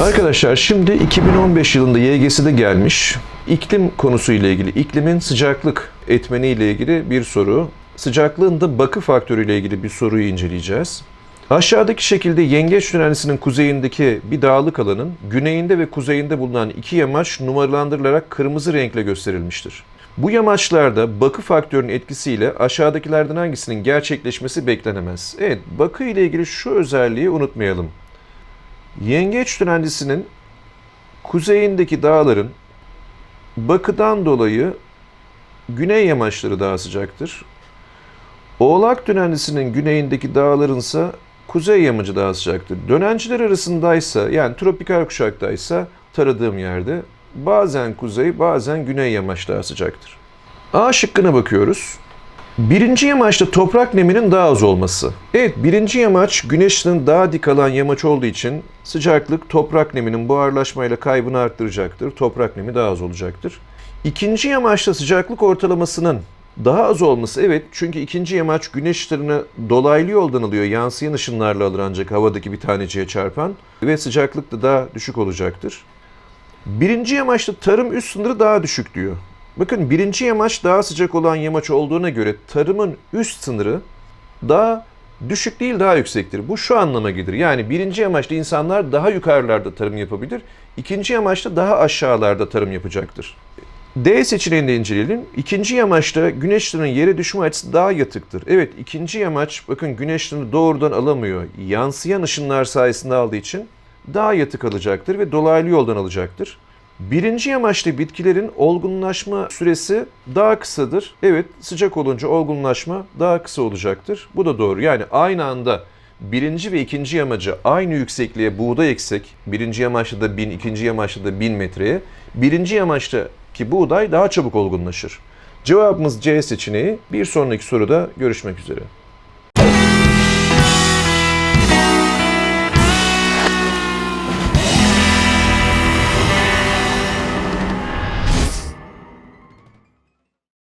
Arkadaşlar şimdi 2015 yılında YGS'de gelmiş iklim konusuyla ilgili, iklimin sıcaklık etmeni ile ilgili bir soru. Sıcaklığın da bakı faktörü ile ilgili bir soruyu inceleyeceğiz. Aşağıdaki şekilde Yengeç Tünelisi'nin kuzeyindeki bir dağlık alanın güneyinde ve kuzeyinde bulunan iki yamaç numaralandırılarak kırmızı renkle gösterilmiştir. Bu yamaçlarda bakı faktörünün etkisiyle aşağıdakilerden hangisinin gerçekleşmesi beklenemez. Evet, bakı ile ilgili şu özelliği unutmayalım. Yengeç Tünelisi'nin kuzeyindeki dağların bakıdan dolayı güney yamaçları daha sıcaktır. Oğlak Tünelisi'nin güneyindeki dağların ise kuzey yamacı daha sıcaktır. Dönenciler arasındaysa yani tropikal kuşaktaysa taradığım yerde bazen kuzey bazen güney yamaç daha sıcaktır. A şıkkına bakıyoruz. Birinci yamaçta toprak neminin daha az olması. Evet birinci yamaç güneşin daha dik alan yamaç olduğu için sıcaklık toprak neminin buharlaşmayla kaybını arttıracaktır. Toprak nemi daha az olacaktır. İkinci yamaçta sıcaklık ortalamasının daha az olması evet çünkü ikinci yamaç güneş ışınlarını dolaylı yoldan alıyor. Yansıyan ışınlarla alır ancak havadaki bir taneciye çarpan ve sıcaklık da daha düşük olacaktır. Birinci yamaçta tarım üst sınırı daha düşük diyor. Bakın birinci yamaç daha sıcak olan yamaç olduğuna göre tarımın üst sınırı daha düşük değil daha yüksektir. Bu şu anlama gelir. Yani birinci yamaçta insanlar daha yukarılarda tarım yapabilir. ikinci yamaçta daha aşağılarda tarım yapacaktır. D seçeneğini de inceleyelim. İkinci yamaçta güneş ışığının yere düşme açısı daha yatıktır. Evet ikinci yamaç bakın güneş ışığını doğrudan alamıyor. Yansıyan ışınlar sayesinde aldığı için daha yatık alacaktır ve dolaylı yoldan alacaktır. Birinci yamaçta bitkilerin olgunlaşma süresi daha kısadır. Evet sıcak olunca olgunlaşma daha kısa olacaktır. Bu da doğru. Yani aynı anda birinci ve ikinci yamacı aynı yüksekliğe buğday eksek, birinci yamaçta da 1000, ikinci yamaçta da 1000 metreye, birinci yamaçtaki buğday daha çabuk olgunlaşır. Cevabımız C seçeneği. Bir sonraki soruda görüşmek üzere.